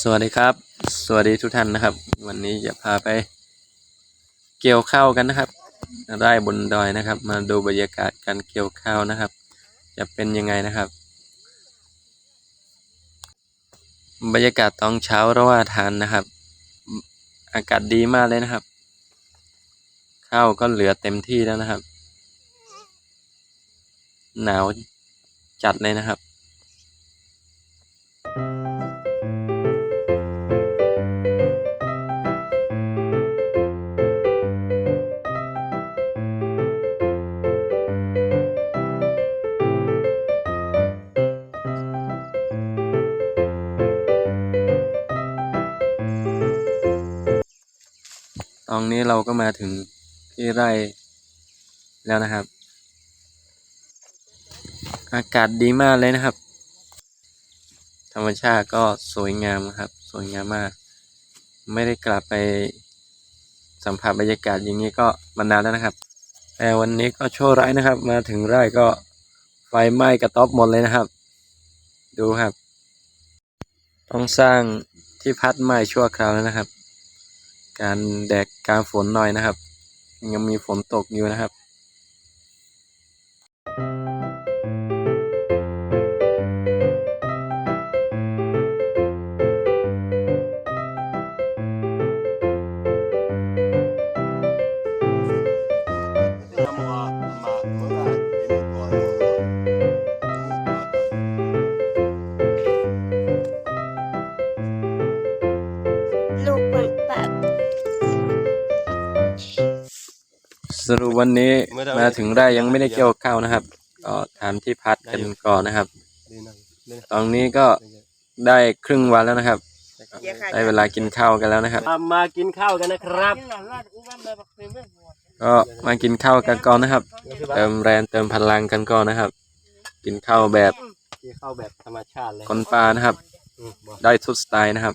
สวัสดีครับ สวัสดีทุกท่านนะครับ วันนี้จะพาไป เกี่ยวข้าวกันนะครับไร่บนดอยนะครับ มาดูบรรยากาศการเกี่ยวข้าวนะครับ จะเป็นยังไงนะครับ บรรยากาศตอนเช้าระหว่างทานนะครับ อากาศดีมากเลยนะครับ ข้าวก็เหลือเต็มที่แล้วนะครับ หนาวจัดเลยนะครับ อนนี้เราก็มาถึงที่ไร่แล้วนะครับ อากาศดีมากเลยนะครับ ธรรมชาติก็สวยงามครับ สวยงามมาก ไม่ได้กลับไปสัมผัสบรรยากาศอย่างนี้ก็มานานแล้วนะครับ แต่วันนี้ก็โชคร้ายนะครับ มาถึงไร่ก็ไฟไหม้กระต๊อบหมดเลยนะครับ ดูครับ ต้องสร้างที่พักใหม่ชั่วคราวแล้วนะครับ การแดดการฝนหน่อยนะครับ ยังมีฝนตกอยู่นะครับ สรุปวันนี้มาถึงไร่ยังไม่ได้เกี่ยวข้าวนะครับก็ทำที่พักกันก่อนนะครับ ตอนนี้ก็ได้ครึ่งวันแล้วนะครับ ได้เวลากินข้าวกันแล้วนะครับมามากินข้าวกันนะครับ ก็มากินข้าวกันก่อนนะครับ เติมแรงเติมพลังกันก่อนนะครับ กินข้าวแบบกินข้าวแบบธรรมชาติเลยคนป่านะครับอืมบอกได้ทุกสไตล์นะครับ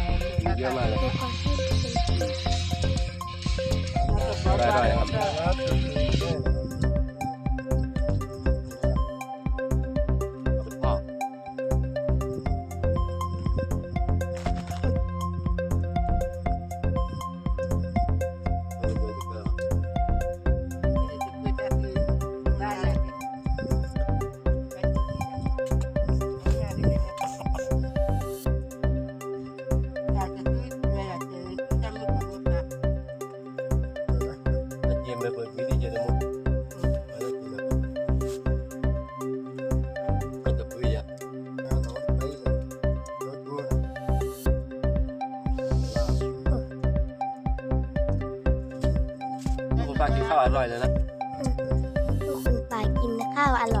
มีเยอะมากเลยได้ได้ครับ คุณป้ากินข้าวอร่อยเลยนะ ลูกคุณปากกินข้าวอร่อย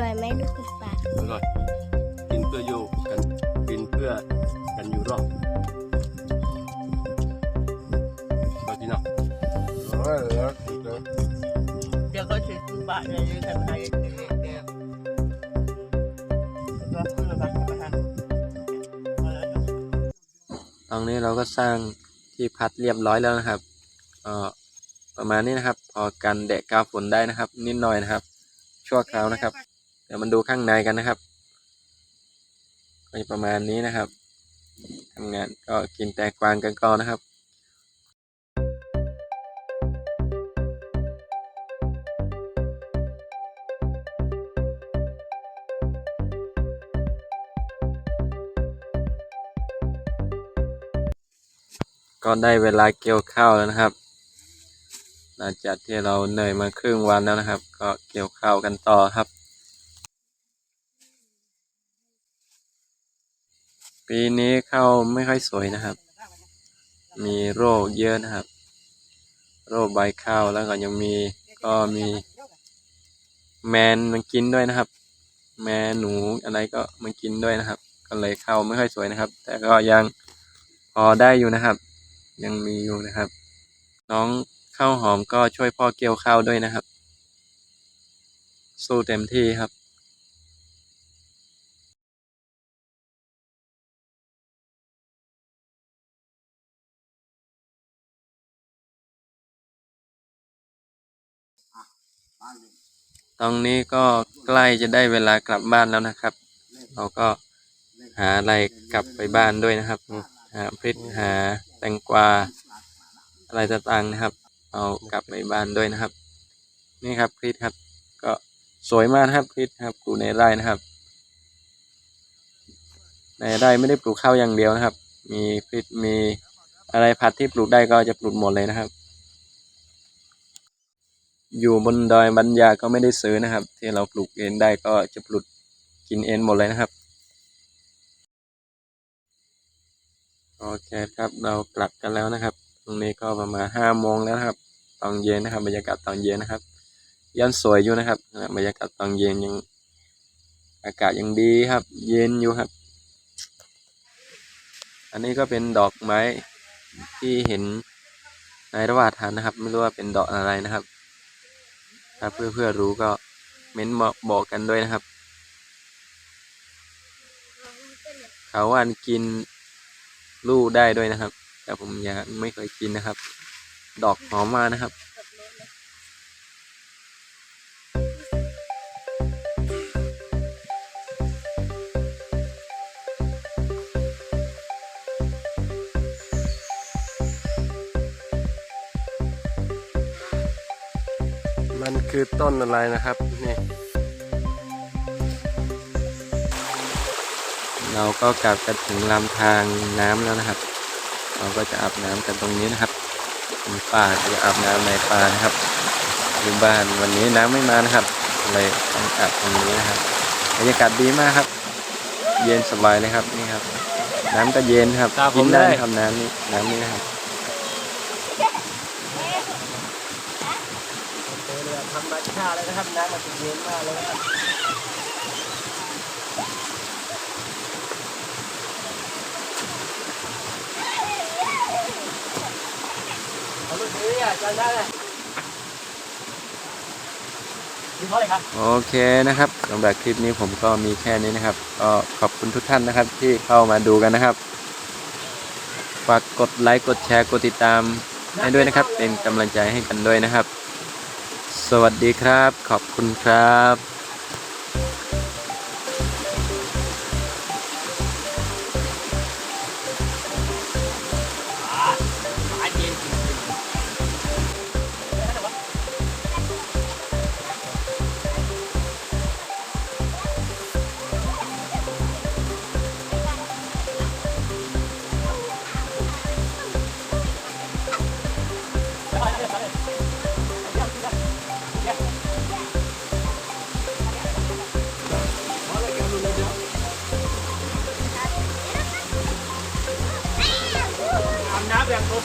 ร่อยไหมลูกคุณปากอร่อยกินเพื่ออยู่กันกินเพื่อกันอยู่รอดก็ที่เนาะเดี๋ยวก็ถึงบ้านเลยทำให้เดี๋ยวก็คือแบบประธานตอนนี้เราก็สร้างที่พักเรียบร้อยแล้วนะครับก็ประมาณนี้นะครับ พอกันแดดกาฝนได้นะครับ นิดหน่อยนะครับ ชั่วคราวนะครับ เดี๋ยวมันดูข้างในกันนะครับก็จะประมาณนี้นะครับทำงานก็กินแต่กวางกันก่อนนะครับก็ได้เวลาเกี่ยวข้าวแล้วนะครับ หลังจากที่เราเหนื่อยมาครึ่งวันแล้วนะครับ ก็เกี่ยวข้าวกันต่อครับ ปีนี้ข้าวไม่ค่อยสวยนะครับ มีโรคเยอะนะครับ โรคใบข้าวแล้วก็ยังมีก็มี แมนมันกินด้วยนะครับ แมนหนูอะไรก็มันกินด้วยนะครับ ก็เลยข้าวไม่ค่อยสวยนะครับ แต่ก็ยังพอได้อยู่นะครับ ยังมีอยู่นะครับ น้องข้าวหอมก็ช่วยพ่อเกี่ยวข้าวด้วยนะครับ สู้เต็มที่ครับ ตรงนี้ก็ใกล้จะได้เวลากลับบ้านแล้วนะครับ เราก็หาอะไรกลับไปบ้านด้วยนะครับ หาพริกหาแตงกวาอะไรต่างๆนะครับ เอากลับไปบ้านด้วยนะครับ นี่ครับพริกครับ ก็สวยมากครับพริกครับปลูกในไร่นะครับในไร่ไม่ได้ปลูกข้าวอย่างเดียวนะครับ มีพริกมีอะไรผัดที่ปลูกได้ก็จะปลูกหมดเลยนะครับ อยู่บนดอยบัญญาก็ไม่ได้ซื้อนะครับ ที่เราปลูกเองได้ก็จะปลูกกินเองหมดเลยนะครับ โอเคครับเรากลับกันแล้วนะครับ ตรงนี้ก็ประมาณห้าโมงแล้วนะครับ ตอนเย็นนะครับ บรรยากาศตอนเย็นนะครับยังสวยอยู่นะครับบรรยากาศตอนเย็นยัง อากาศยังดีครับ เย็นอยู่ครับ อันนี้ก็เป็นดอกไม้ที่เห็นในระหว่างทางนะครับ ไม่รู้ว่าเป็นดอกอะไรนะครับ ถ้าเพื่อเพื่อรู้ก็เม้นบอกบอกกันด้วยนะครับ เขาว่ากินลูกได้ด้วยนะครับ แต่ผมยังไม่เคยกินนะครับ ดอกหอมมานะครับ มันคือต้นอะไรนะครับนี่เราก็กลับกันถึงลำทางน้ำแล้วนะครับ เราก็จะอาบน้ำกันตรงนี้นะครับมีป่าก็จะอาบน้ำในป่านะครับอยู่บ้านวันนี้น้ำไม่มานะครับเลยต้องอาบตรงนี้นะครับบรรยากาศดีมากครับ เย็นสบายเลยครับนี่ครับ น้ำก็เย็นครับกินได้ครับน้ำนี้น้ำนี้นะครับ ธรรมชาติเลยนะครับน้ำมันเย็นมากเลยนะครับเอาลูกนี้อะจำได้เลยมีเท่าไหร่ครับโอเคนะครับสำหรับคลิปนี้ผมก็มีแค่นี้นะครับก็ขอบคุณทุกท่านนะครับที่เข้ามาดูกันนะครับฝากกดไลค์กดแชร์กดติดตาม ให้ด้วยนะครับ เป็นกำลังใจให้กันด้วยนะครับ สวัสดีครับ ขอบคุณครับ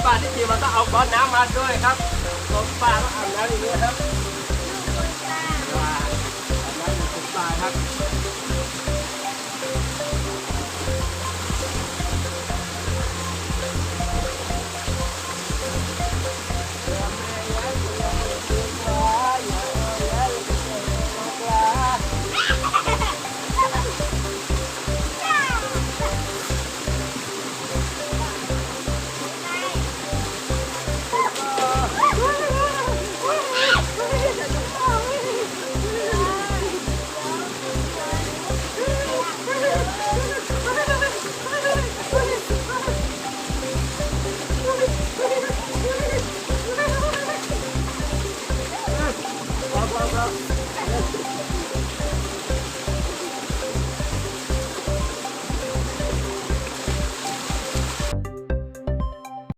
ป่าที่จริงมันก็เอาก้อนน้ำมาด้วยครับโซฟาก็อาบน้ำอย่างนี้ครับ